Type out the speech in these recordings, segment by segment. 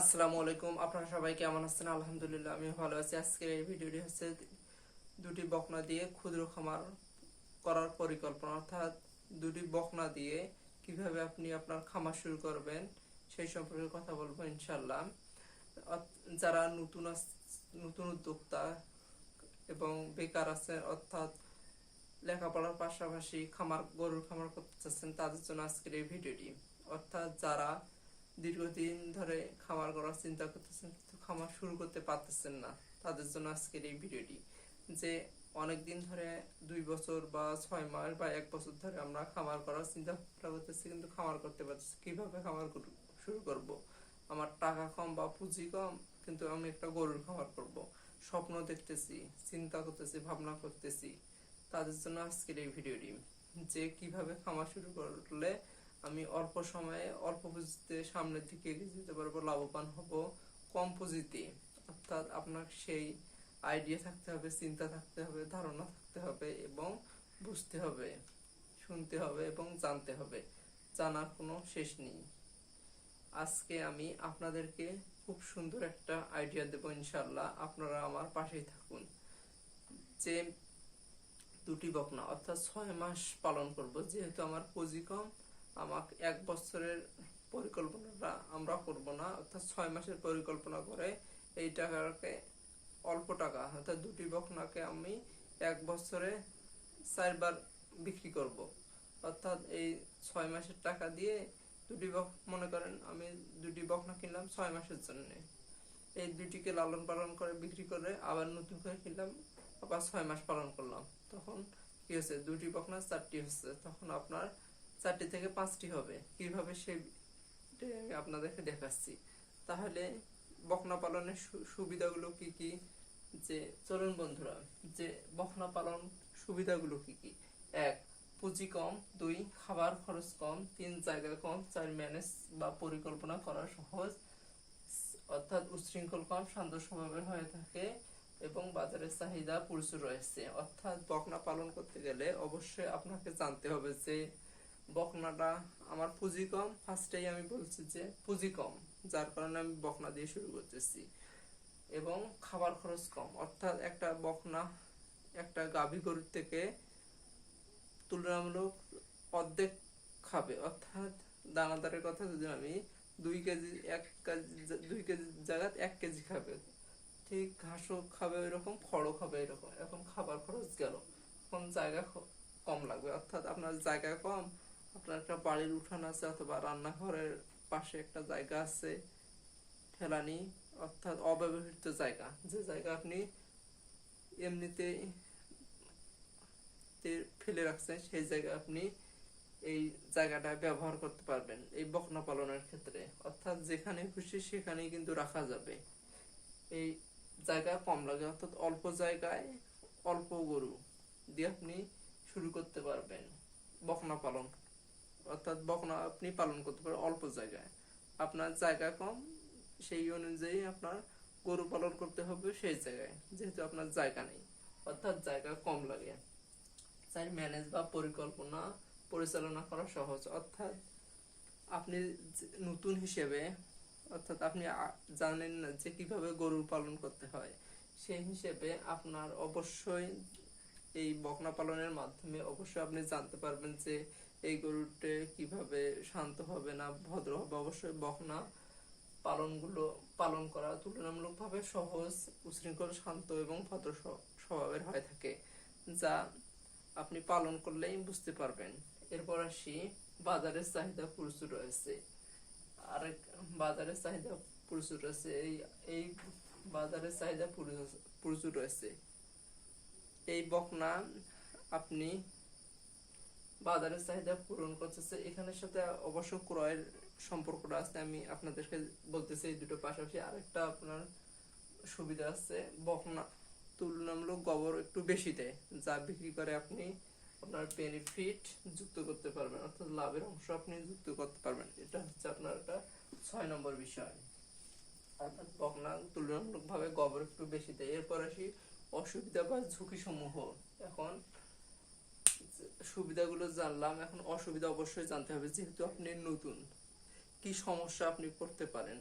আসসালামু আলাইকুম। আপনারা সবাই কেমন আছেন? আলহামদুলিল্লাহ আমি ভালো আছি। আজকের এই ভিডিওটি হচ্ছে দুটি বকনা দিয়ে ক্ষুদ্র খামার করার পরিকল্পনা, অর্থাৎ দুটি বকনা দিয়ে কীভাবে আপনি আপনার খামার শুরু করবেন, সেই সম্পর্কে কথা বলব ইনশাল্লাহ যারা নতুন নতুন উদ্যোক্তা এবং বেকার আছে অর্থাৎ লেখাপড়ার পাশাপাশি খামার, গরুর খামার করতে চাচ্ছেন, তাদের জন্য আজকের এই ভিডিওটি। অর্থাৎ যারা দীর্ঘদিন ধরে খামার করার চিন্তা করতেছেন, কিন্তু খামার শুরু করতে পারতেছেন না। তাদের জন্য আজকের এই ভিডিওটি। যে অনেক দিন ধরে দুই বছর বা ছয় মাস বা এক বছর ধরে আমরা খামার করার চিন্তা ভাবনা করতেছি, কিন্তু খামার করতে পারতেছি কীভাবে খামার শুরু করব? আমার টাকা কম বা পুঁজি কম, কিন্তু আমি একটা গরুর খামার করব। স্বপ্ন দেখতেছি, চিন্তা করতেছি, ভাবনা করতেছি। তাদের জন্য আজকের এই ভিডিওটি। যে কীভাবে খামার শুরু করলে আমি অল্প সময়ে, অল্প পুঁজিতে সামনের দিকে এগিয়ে যেতে পারব, লাভবান হব কম পুঁজিতে। অর্থাৎ আপনার সেই আইডিয়া থাকতে হবে, চিন্তা থাকতে হবে, ধারণা থাকতে হবে এবং বুঝতে হবে, শুনতে হবে এবং জানতে হবে। জানার কোনো শেষ নেই। আজকে আমি আপনাদেরকে খুব সুন্দর একটা আইডিয়া দেবো ইনশাল্লাহ আপনারা আমার পাশেই থাকুন। যে দুটি বকনা, অর্থাৎ ছয় মাস পালন করব, যেহেতু আমার পুঁজি কম আমাকে এক বছরের পরিকল্পনাটা আমরা করব না, অর্থাৎ ছয় মাসের পরিকল্পনা করে এই টাকাকে অল্প টাকা, অর্থাৎ দুটি বকনাকে আমি এক বছরে চারবার বিক্রি করব। অর্থাৎ এই ছয় মাসের টাকা দিয়ে দুটি বক, মনে করেন আমি দুটি বকনা কিনলাম ছয় মাসের জন্য। এই দুটিকে লালন পালন করে বিক্রি করে আবার নতুন করে কিনলাম, আবার ছয় মাস পালন করলাম। তখন কি হচ্ছে দুটি বকনা চারটি হচ্ছে তখন আপনার চারটি থেকে পাঁচটি হবে। কীভাবে সে আপনাদেরকে দেখাচ্ছি। তাহলে বকনা পালনের সুবিধাগুলো কি কি? যে, চলুন বন্ধুরা, যে, বকনা পালন সুবিধাগুলো কি কি? এক, পুঁজি কম। দুই, খাবার খরচ কম। তিন, জায়গা কম। চার, ম্যানেজ বা পরিকল্পনা করা সহজ। অর্থাৎ উচ্ছৃঙ্খল কম, শান্ত স্বভাবের হয়ে থাকে এবং বাজারের চাহিদা প্রচুর রয়েছে। অর্থাৎ বকনা পালন করতে গেলে অবশ্যই আপনাকে জানতে হবে যে বকনাটা আমার পুঁজি কম, ফার্স্টেই আমি বলছি যে পুঁজি কম, যার কারণে আমি বকনা দিয়ে শুরু করতেছি। এবং খাবার খরচ কম, অর্থাৎ একটা বকনা একটা গাভী গরুর থেকে তুলনামূলক অর্ধেক খাবে। অর্থাৎ দানাদারের কথা যদি আমি দুই কেজি, এক কেজি, দুই কেজি জায়গায় এক কেজি খাবে, ঠিক ঘাসও খাবে এরকম খড়ও খাবে এরকম। এখন খাবার খরচ গেল, এখন জায়গা কম লাগবে। অর্থাৎ আপনার জায়গা কম আপনার একটা বাড়ির উঠান আছে অথবা রান্নাঘরের পাশে একটা জায়গা আছে, ফেলানি, অর্থাৎ অব্যবহৃত জায়গা। যে জায়গা আপনি এমনিতে ফেলে রাখছেন, সেই জায়গায় আপনি এই জায়গাটা ব্যবহার করতে পারবেন, এই বকনা পালনের ক্ষেত্রে। অর্থাৎ যেখানে খুশি সেখানেই কিন্তু রাখা যাবে। এই জায়গা কম লাগে, অর্থাৎ অল্প জায়গায় অল্প গরু দিয়ে আপনি শুরু করতে পারবেন বকনা পালন। অর্থাৎ বকনা আপনি পালন করতে পারেন অল্প জায়গায়। আপনার জায়গা কম, সেই অনুযায়ী আপনার গরু পালন করতে হবে সেই জায়গায়, যেহেতু আপনার জায়গা নেই। অর্থাৎ জায়গা কম লাগে। তাই ম্যানেজ বা পরিকল্পনা পরিচালনা করা সহজ। অর্থাৎ আপনি নতুন হিসেবে, অর্থাৎ আপনি জানেন না যে কীভাবে গরু পালন করতে হয়, সেই হিসেবে আপনার অবশ্যই এই বকনা পালনের মাধ্যমে অবশ্যই আপনি জানতে পারবেন যে এই গরুটা কীভাবে শান্ত হবে না ভদ্র হবে? অবশ্যই বকনা পালনগুলো পালন করা তুলনামূলকভাবে সহজ উশৃঙ্খল শান্ত এবং ভদ্র স্বভাবের হয়ে থাকে, যা আপনি পালন করলেই বুঝতে পারবেন। এরপর আসি, বাজারের চাহিদা প্রচুর রয়েছে। আরেক, বাজারের চাহিদা প্রচুর রয়েছে। এই এই বাজারের চাহিদা প্রচুর রয়েছে। এই বকনা আপনি বাজারের চাহিদা পূরণ করতেছে এখানের সাথে অবশ্য ক্রয়ের সম্পর্কটা আছে, আমি আপনাদেরকে বলতেছি এই দুটো পাশাপাশি আরেকটা আপনার সুবিধা আছে। বকনা তুলনামূলক গোবর একটু বেশি দেয়, যা বিক্রি করে আপনি আপনার বেনিফিট যুক্ত করতে পারবেন, অর্থাৎ লাভের অংশ আপনি যুক্ত করতে পারবেন। এটা হচ্ছে আপনার একটা ছয় নম্বর বিষয়। অর্থাৎ বকনা তুলনামূলক ভাবে গোবর একটু বেশি দেয়। এরপর আসি অসুবিধা বা ঝুঁকি সমূহ এখন সুবিধাগুলো জানলাম, এখন অসুবিধা অবশ্যই জানতে হবে, যেহেতু আপনি নতুন। কি সমস্যা আপনি পড়তে পারেন?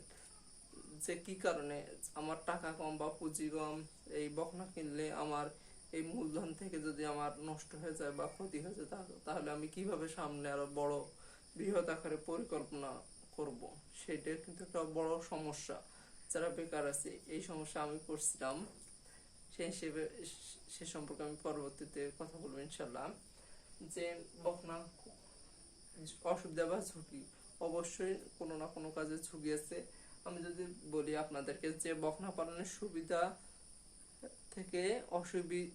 যে কি কারণে? আমার টাকা কম বা পুঁজি কম, এই বকনা কিনলে আমার এই মূলধন থেকে যদি আমার নষ্ট হয়ে যায় বা ক্ষতি হয়ে যায় তাহলে আমি কীভাবে সামনে আরও বড় বৃহৎ আকারে পরিকল্পনা করব? সেটা কিন্তু একটা বড় সমস্যা। যারা বেকার আছে, এই সমস্যা আমি পড়ছিলাম। সেই হিসেবে সে সম্পর্কে আমি পরবর্তীতে কথা বলব ইনশাল্লাহ যে বকনা অসুবিধা বা ঝুঁকি। অবশ্যই কোনো না কোনো কাজে ঝুঁকি আছে। আমি যদি বলি আপনাদেরকে যে বকনা পালনের সুবিধা থেকে অসুবি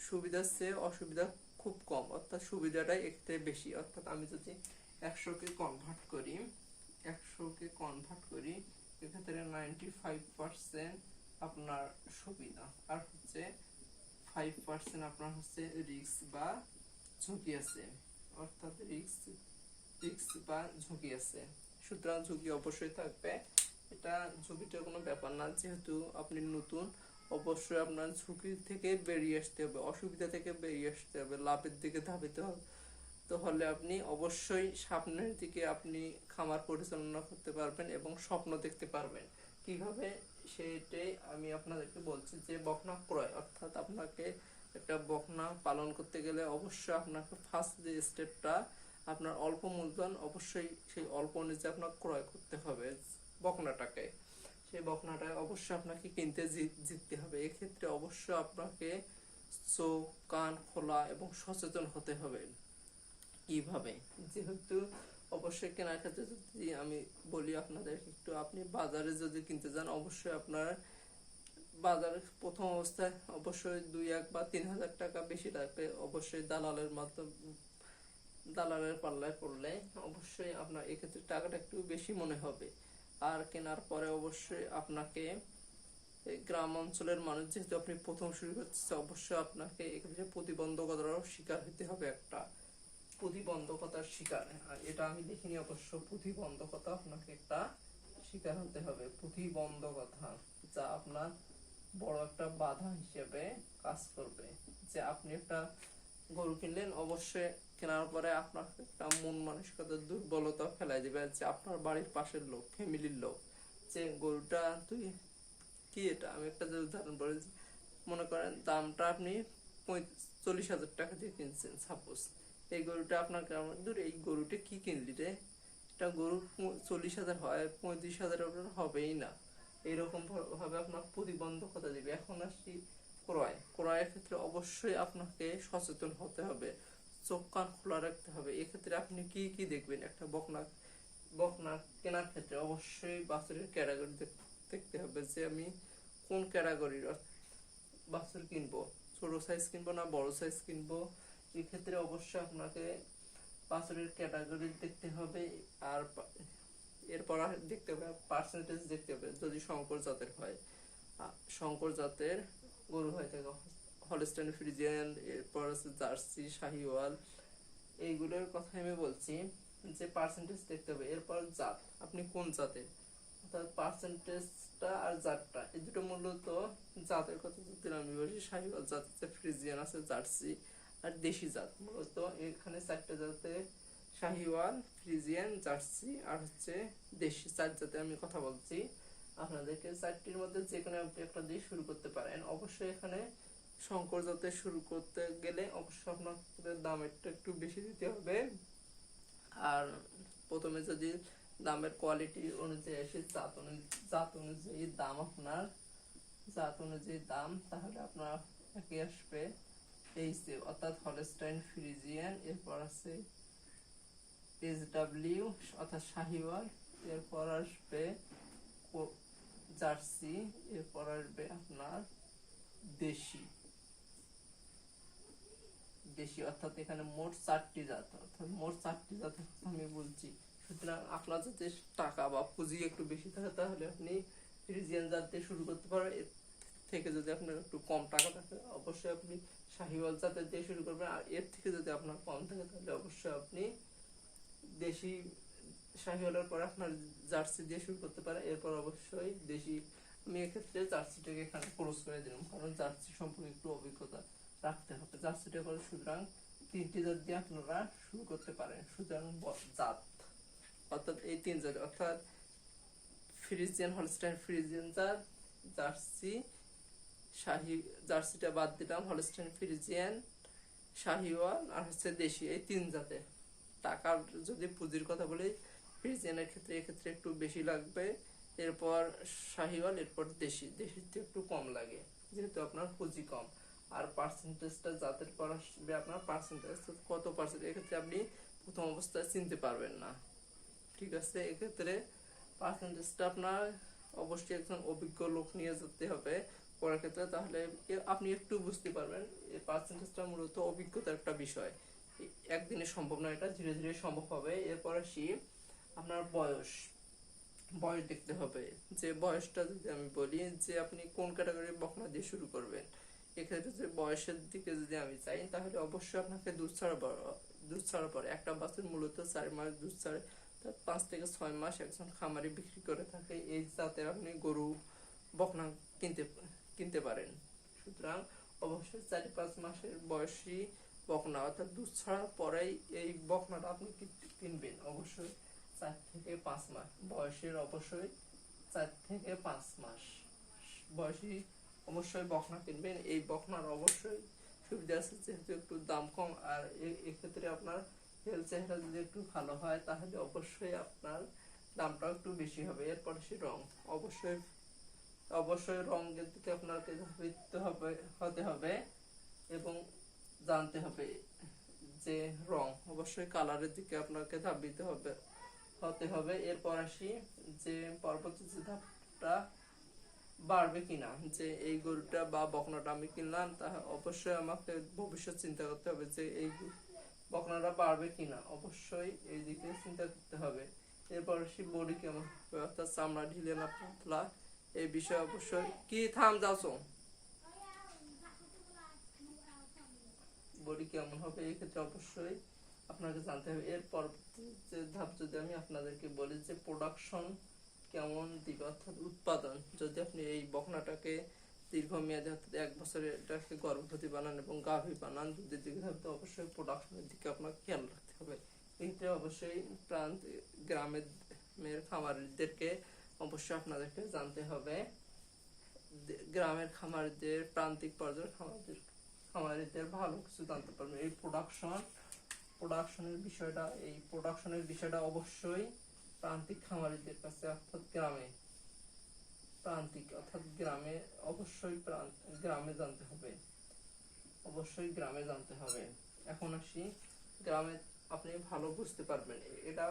সুবিধার চেয়ে অসুবিধা খুব কম। অর্থাৎ সুবিধাটাই একটু বেশি। অর্থাৎ আমি যদি একশোকে কনভার্ট করি একশোকে কনভার্ট করি, এক্ষেত্রে নাইনটি ফাইভ পার্সেন্ট আপনার সুবিধা। আর হচ্ছে ফাইভ পার্সেন্ট আপনার হচ্ছে রিস্ক বা ঝুঁকি আছে। অর্থাৎ রিস্ক রিস্ক বা ঝুঁকি আছে। সুতরাং ঝুঁকি অবশ্যই থাকবে। এটা ঝুঁকিটা কোনো ব্যাপার না, যেহেতু আপনি নতুন, অবশ্যই আপনার ঝুঁকি থেকে বেরিয়ে আসতে হবে, অসুবিধা থেকে বেরিয়ে আসতে হবে, লাভের দিকে ধাবিতে হবে তো হলে আপনি অবশ্যই সামনের দিকে আপনি খামার পরিচালনা করতে পারবেন এবং স্বপ্ন দেখতে পারবেন। কীভাবে? সেটাই আমি আপনাদেরকে বলছি যে বকনা ক্রয়, অর্থাৎ আপনাকে একটা বকনা পালন করতে গেলে অবশ্যই আপনাকে ফার্স্ট যে স্টেপটা আপনার অল্প মূলধন অবশ্যই সেই অল্প অনুযায়ী আপনার ক্রয় করতে হবে বকনাটাকে। সেই বকনাটা অবশ্যই আপনাকে কিনতে জিততে হবে। এক্ষেত্রে অবশ্যই আপনাকে চোখ, কান খোলা এবং সচেতন হতে হবে। কীভাবে? যেহেতু অবশ্যই কেনার ক্ষেত্রে যদি আমি বলি আপনাদের একটু, আপনি বাজারে যদি কিনতে যান, অবশ্যই আপনার বাজারে প্রথম অবস্থায় অবশ্যই দুই এক বা তিন হাজার টাকা বেশি লাগবে। অবশ্যই দালালের মাধ্যমে, দালালের পাল্লায় পড়লে অবশ্যই আপনার এক্ষেত্রে টাকাটা একটু বেশি মনে হবে। আর কেনার পরে অবশ্যই আপনাকে গ্রাম অঞ্চলের মানুষ যেহেতু আপনি প্রথম শুরু করছেন অবশ্যই আপনাকে এক্ষেত্রে প্রতিবন্ধকতারও শিকার হতে হবে একটা। প্রতিবন্ধকতার শিকার। এটা আমি দেখিনি অবশ্য, প্রতিবন্ধকতা আপনাকে একটা শিকার হতে হবে। প্রতিবন্ধকতা যা আপনার বড় একটা বাধা হিসেবে কাজ করবে। যে আপনি একটা গরু কিনলেন, অবশ্যই কেনার পরে আপনার একটা মন মানসিকতার দুর্বলতা ফেলাই দিবে যে আপনার বাড়ির পাশের লোক, ফ্যামিলির লোক। যে গরুটা তুই কি এটা? আমি একটা যে উদাহরণ বলি মনে করেন দামটা আপনি চল্লিশ হাজার টাকা দিয়ে কিনছেন সাপোজ এই গরুটা আপনার গ্রামের দূর? এই গরুটা কি কিনলি রে? এটা গরু চল্লিশ হাজার হয়, পঁয়ত্রিশ হাজার হবেই না। এরকম ভাবে আপনার প্রতিবন্ধকতা দিবে। এখন আসছি ক্রয়। ক্রয়ের ক্ষেত্রে অবশ্যই আপনাকে সচেতন হতে হবে। চোখ কান খোলা রাখতে হবে। এক্ষেত্রে আপনি কি কি দেখবেন? একটা বকনা বকনা কেনার ক্ষেত্রে অবশ্যই বাছুরের ক্যাটাগরি দেখতে হবে যে আমি কোন ক্যাটাগরির বাছুর কিনবো। ছোট সাইজ কিনবো না, বড় সাইজ কিনবো? এক্ষেত্রে অবশ্যই আপনাকে বাছুরের ক্যাটাগরি দেখতে হবে। আর এরপর দেখতে হবে পার্সেন্টেজ দেখতে হবে, যদি শঙ্কর জাতের হয়। শঙ্কর জাতের গরু হয়ে থাকে হলস্টাইন ফ্রিজিয়ান এরপর আছে জার্সি শাহিওয়াল এইগুলোর কথা আমি বলছি যে পার্সেন্টেজ দেখতে হবে। এরপর জাত, আপনি কোন জাতের? অর্থাৎ পার্সেন্টেজটা আর জাতটা, এই দুটো মূলত জাতের কথা যদি আমি বলি শাহিওয়াল জাত আছে ফ্রিজিয়ান আছে জার্সি আর দেশি জাত। মূলত এখানে চারটে জাতে শাহিওয়াল, ফ্রিজিয়ান, জার্সি আর হচ্ছে দেশি চার জাতে আমি কথা বলছি। আপনাদেরকে চারটির মধ্যে যে কোনো আপনি একটা দিয়ে শুরু করতে পারেন। অবশ্যই এখানে শঙ্কর জাতে শুরু করতে গেলে অবশ্যই আপনাদের দামেরটা একটু বেশি দিতে হবে। আর প্রথমে যদি দামের কোয়ালিটি অনুযায়ী এসে জাত অনু- জাত অনুযায়ী দাম আপনার, জাত অনুযায়ী দাম, তাহলে আপনার কি আসবে। এই অর্থাৎ হলস্টাইন, ফ্রিজিয়ান, এরপর আছে এস ডাব্লিউ অর্থাৎ শাহিওয়াল, এরপর আসবে জার্সি, এরপর আসবে আপনার দেশি। দেশি, অর্থাৎ এখানে মোট চারটি জাত, অর্থাৎ মোট চারটি কথা আমি বলছি। সুতরাং আপনার যদি টাকা বা পুঁজি একটু বেশি থাকে, তাহলে আপনি ফ্রিজিয়ান জাত দিয়ে শুরু করতে পারবেন এর থেকে যদি আপনার একটু কম টাকা থাকে, অবশ্যই আপনি শাহিওয়াল জাতের দিয়ে শুরু করবেন। আর এর থেকে যদি আপনার কম থাকে, তাহলে অবশ্যই আপনি দেশি শাহিওয়ালের পর আপনার জার্সি দিয়ে শুরু করতে পারে, এরপর অবশ্যই দেশি আমি এক্ষেত্রে জার্সিটাকে এখানে ক্রস করে দিলাম, কারণ জার্সি সম্পর্কে একটু অভিজ্ঞতা রাখতে হবে। জার্সিটা করে সুতরাং তিনটি জাত দিয়ে আপনারা শুরু করতে পারেন, সুতরাং জাত, অর্থাৎ এই তিন জাত, অর্থাৎ ফ্রিজিয়ান, হলস্টাইন ফ্রিজিয়ান জাত, জার্সি, শাহি, জার্সিটা বাদ দিলাম, হলস্টাইন ফ্রিজিয়ান শাহিওয়াল আর হচ্ছে দেশি, এই তিন জাতের। টাকার যদি পুঁজির কথা বলি ফ্রিজিয়ানের ক্ষেত্রে, এক্ষেত্রে একটু বেশি লাগবে। এরপর শাহিওয়াল, এরপর দেশি। দেশিতে একটু কম লাগে, যেহেতু আপনার পুঁজি কম। আর পার্সেন্টেজটা জাতের পর আসবে আপনার পার্সেন্টেজ কত পার্সেন্ট এক্ষেত্রে আপনি প্রথম অবস্থায় চিনতে পারবেন না। ঠিক আছে? এক্ষেত্রে পার্সেন্টেজটা আপনার অবশ্যই একজন অভিজ্ঞ লোক নিয়ে যেতে হবে করার ক্ষেত্রে। তাহলে আপনি একটু বুঝতে পারবেন এই পার্সেন্টেজটা মূলত অভিজ্ঞতার একটা বিষয়। একদিনে সম্ভব না এটা, ধীরে ধীরে সম্ভব হবে। এরপর আসি আপনার বয়স। বয়স দেখতে হবে। যে বয়সটা যদি আমি বলি যে আপনি কোন ক্যাটাগরির বকনা দিয়ে শুরু করবেন, এক্ষেত্রে যে বয়সের দিকে যদি আমি চাই তাহলে অবশ্যই আপনাকে দুধ ছাড়া দুধ ছাড়া পরে একটা বাছুর মূলত চার মাস দুধ ছাড়ে, তার পাঁচ থেকে ছয় মাস একজন খামারি বিক্রি করে থাকে। এই জাতের আপনি গরু বকনা কিনতে কিনতে পারেন। সুতরাং অবশ্যই চারি পাঁচ মাসের বয়সী বকনা, অর্থাৎ দুধ ছাড়ার পরেই এই বকনাটা আপনি কিনবেন? অবশ্যই চার থেকে পাঁচ মাস। বয়সের অবশ্যই চার থেকে পাঁচ মাস বয়সী অবশ্যই বকনা কিনবেন। এই বকনার অবশ্যই সুবিধা আছে, যেহেতু একটু দাম কম, আর এক্ষেত্রে আপনার হেলথ চেহারা যদি একটু ভালো হয়, তাহলে অবশ্যই আপনার দামটাও একটু বেশি হবে। এরপর সে রং। অবশ্যই অবশ্যই রঙের দিকে আপনাকে হবে, হতে হবে এবং জানতে হবে যে রং, অবশ্যই কালারের দিকে আপনাকে ধাবিত হবে। হতে হবে। এরপর আসি যে পরবর্তী যে ধাপটা বাড়বে কিনা, যে এই গরুটা বা বকনাটা আমি কিনলাম, তা অবশ্যই আমাকে ভবিষ্যৎ চিন্তা করতে হবে যে এই বকনাটা বাড়বে কিনা। অবশ্যই এই দিকে চিন্তা করতে হবে। এরপর আসি বডি কেমন, অর্থাৎ চামড়া ঢিলে না পাতলা এই বিষয়ে অবশ্যই কি থাম যাচ্ছ বডি কেমন হবে, এই ক্ষেত্রে অবশ্যই আপনাকে জানতে হবে। এর পরবর্তী যে ধাপ যদি আমি আপনাদেরকে বলি যে প্রোডাকশন কেমন দিবে, অর্থাৎ উৎপাদন। যদি আপনি এই বকনাটাকে দীর্ঘমেয়াদে, অর্থাৎ এক বছরে এটাকে গর্ভবতী বানান এবং গাভী বানান দুধের দিকে থাকতে অবশ্যই প্রোডাকশনের দিকে আপনাকে খেয়াল রাখতে হবে। এক্ষেত্রে অবশ্যই প্রান্ত, গ্রামের মেয়ের খামারিদেরকে অবশ্যই আপনাদেরকে জানতে হবে। গ্রামের খামারিদের, প্রান্তিক পর্যায়ের খামারিদের খামারিদের ভালো কিছু জানতে পারবেন এই প্রোডাকশন প্রোডাকশনের বিষয়টা, এই প্রোডাকশনের বিষয়টা অবশ্যই প্রান্তিক খামারিদের কাছে অর্থাৎ গ্রামে, প্রান্তিক অর্থাৎ গ্রামে, অবশ্যই গ্রামে জানতে হবে। অবশ্যই গ্রামে জানতে হবে। এখন আসি, গ্রামে আপনি ভালো বুঝতে পারবেন। এটা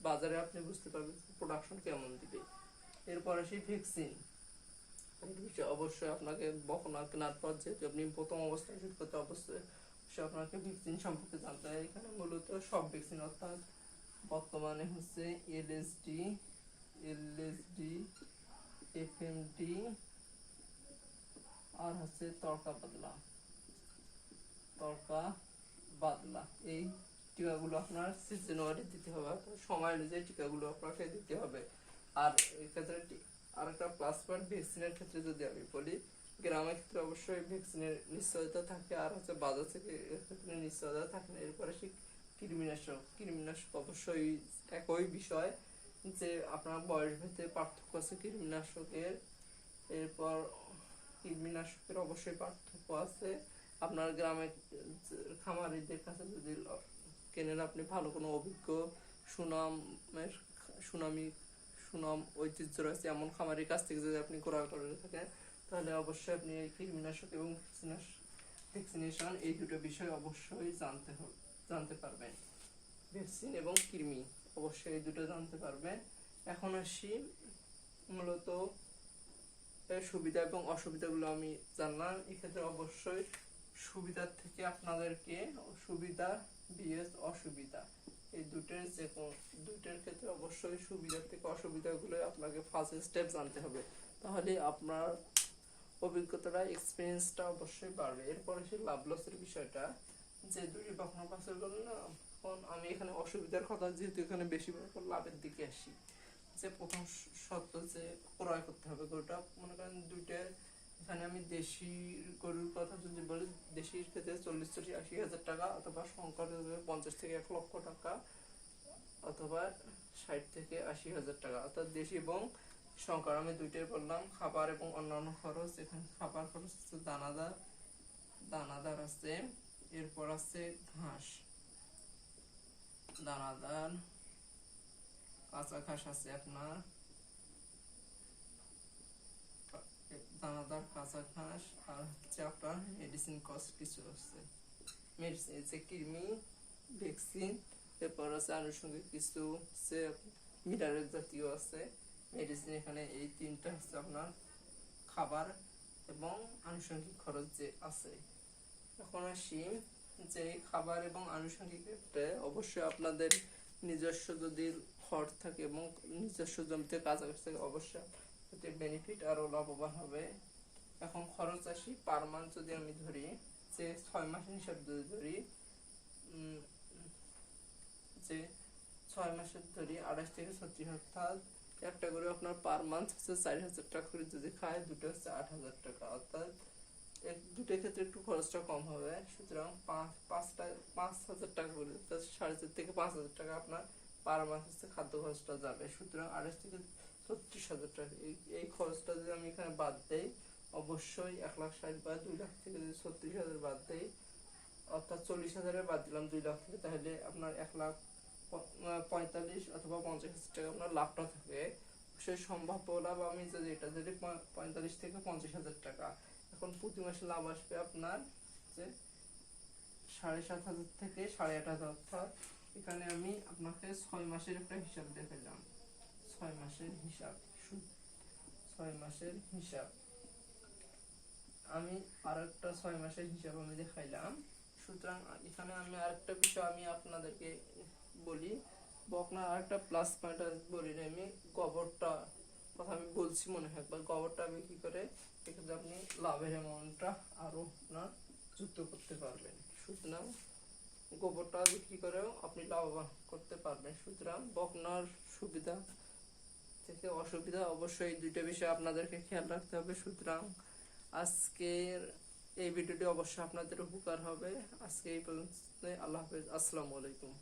বাজারে আপনি বুঝতে পারবেন প্রোডাকশন কেমন দিবে। এরপর আসি ভ্যাকসিন অবশ্যই আপনাকে বকনা কেনার পর যেহেতু আপনি প্রথম অবস্থায় শুরু করতে অবশ্যই অবশ্যই আপনাকে ভ্যাকসিন সম্পর্কে জানতে হয়। এখানে মূলত সব ভ্যাকসিন অর্থাৎ বর্তমানে হচ্ছে এলএসডি এলএসডি এফএমডি আর হচ্ছে তরকা বাদলা তরকা বাদলা এই টিকাগুলো আপনার সিজনারি দিতে হবে সময় অনুযায়ী টিকাগুলো আপনাকে দিতে হবে। আর এক্ষেত্রে আরেকটা প্লাস পয়েন্ট ভ্যাকসিনের ক্ষেত্রে যদি আমি বলি, গ্রামের ক্ষেত্রে অবশ্যই ভ্যাকসিনের নিশ্চয়তা থাকে আর হচ্ছে বাজার থেকে ক্ষেত্রে নিশ্চয়তা থাকে না। এরপরে সে কৃমিনাশক কৃমিনাশক অবশ্যই একই বিষয় যে আপনার বয়স ভেদে পার্থক্য আছে কৃমিনাশকের। এরপর কৃমিনাশকের অবশ্যই পার্থক্য আছে। আপনার গ্রামের খামারিদের কাছে যদি কেনেন আপনি ভালো কোনো অভিজ্ঞ সুনামের সুনামি সুনাম, ঐতিহ্য রয়েছে এমন খামারির কাছ থেকে যদি আপনি ক্রয় করে থাকেন, তাহলে অবশ্যই আপনি এই কৃমিনাশক এবং ভ্যাকসিনেশন এই দুটো বিষয় অবশ্যই জানতে হবে জানতে পারবেন। ভ্যাকসিন এবং কৃমি অবশ্যই এই দুটো জানতে পারবেন। এখন আসি মূলত সুবিধা এবং অসুবিধাগুলো আমি জানলাম। এক্ষেত্রে অবশ্যই সুবিধার থেকে আপনাদেরকে সুবিধা বিএস অসুবিধা এই দুটোর যে কোনো দুটোর ক্ষেত্রে অবশ্যই সুবিধার থেকে অসুবিধাগুলো আপনাকে ফার্স্ট স্টেপ জানতে হবে। তাহলে আপনার অভিজ্ঞতাটা এক্সপিরিয়েন্সটা অবশ্যই বাড়বে। এরপরে সে লাভ লসের বিষয়টা, যে দুটি বকনা পাশের না এখন আমি এখানে অসুবিধার কথা, যেহেতু এখানে বেশি লাভের দিকে আসি। যে প্রথম শর্ত যে ক্রয় করতে হবে গরুটা মনে করেন দুইটা এখানে আমি দেশি গরুর কথা যদি বলি, দেশির ক্ষেত্রে চল্লিশ থেকে আশি হাজার টাকা অথবা সংকর পঞ্চাশ থেকে এক লক্ষ টাকা অথবা ষাট থেকে আশি হাজার টাকা। অর্থাৎ দেশি এবং সংখ্যা আমি দুইটাই বললাম। খাবার এবং অন্যান্য খরচ, এখানে খাবার খরচ হচ্ছে দানাদার দানাদার আছে, এরপর আছে ঘাস। দানাদার, কাঁচা ঘাস আছে আপনার। কাঁচা ঘাস আর হচ্ছে আপনার মেডিসিন কস্ট কিছু আছে মেডিসিন কৃমি ভ্যাকসিন এরপর আছে আনুষঙ্গিক কিছু হচ্ছে মিনারেল জাতীয় আছে মেডিসিন এখানে এই তিনটা হচ্ছে আপনার খাবার এবং আনুষঙ্গিক খরচ যে আছে এখন আসি যে খাবার এবং আনুষঙ্গিক ক্ষেত্রে অবশ্যই আপনাদের নিজস্ব যদি খড় থাকে এবং নিজস্ব জমিতে কাছাকাছি থাকে অবশ্যই এতে বেনিফিট আরও লাভবান হবে। এখন খরচ আসি পার মান্থ যদি আমি ধরি, যে ছয় মাসের হিসাব যদি ধরি যে ছয় মাসের ধরি আঠাশ থেকে ছত্রিশ, অর্থাৎ একটা করে আপনার পার মান্থ হচ্ছে চার হাজার টাকা করে যদি খায় দুটো হচ্ছে আট হাজার টাকা, অর্থাৎ দুটোর ক্ষেত্রে একটু খরচটা কম হবে। সুতরাং পাঁচ, পাঁচটা, পাঁচ হাজার টাকা করে সাড়ে চার থেকে পাঁচ হাজার টাকা আপনার পার মাস হচ্ছে খাদ্য খরচটা যাবে। সুতরাং আড়াইশ থেকে ছত্রিশ হাজার টাকা। এই খরচটা যদি আমি এখানে বাদ দেই, অবশ্যই এক লাখ ষাট বা দুই লাখ থেকে যদি ছত্রিশ হাজার বাদ দেই, অর্থাৎ চল্লিশ হাজারের বাদ দিলাম দুই লাখ থেকে, তাহলে আপনার এক লাখ পঁয়তাল্লিশ অথবা পঞ্চাশ হাজার টাকা আপনার লাভটা থাকে। সেই সম্ভাব্য লাভ আমি যদি এটা যদি পঁয়তাল্লিশ থেকে পঞ্চাশ হাজার টাকা, এখন প্রতি মাসে লাভ আসবে আপনার যে সাড়ে সাত হাজার থেকে সাড়ে আট হাজার, অর্থাৎ এখানে আমি আপনাকে ছয় মাসের একটা হিসাব দেখালাম ছয় মাসের হিসাব সু- ছয় মাসের হিসাব। আমি আর একটা ছয় মাসের হিসাব আমি দেখাইলাম। সুতরাং এখানে আমি আরেকটা বিষয় আমি আপনাদেরকে বলি। প্লাস পয়েন্ট বলি না আমি গোবরটা কথা আমি বলছি মনে হয়, একবার গোবরটা করে আপনি লাভের অ্যামাউন্টটা আপনার যুক্ত করতে পারবেন। সুতরাং গোবরটা বিক্রি করেও আপনি লাভবান করতে পারবেন। সুতরাং বকনার সুবিধা থেকে অসুবিধা অবশ্যই দুইটা বিষয় আপনাদেরকে খেয়াল রাখতে হবে। সুতরাং আজকের এই ভিডিওটি অবশ্যই আপনাদের উপকার হবে। আজকে এই পর্যন্ত আল্লাহ হাফেজ। আসসালামু আলাইকুম।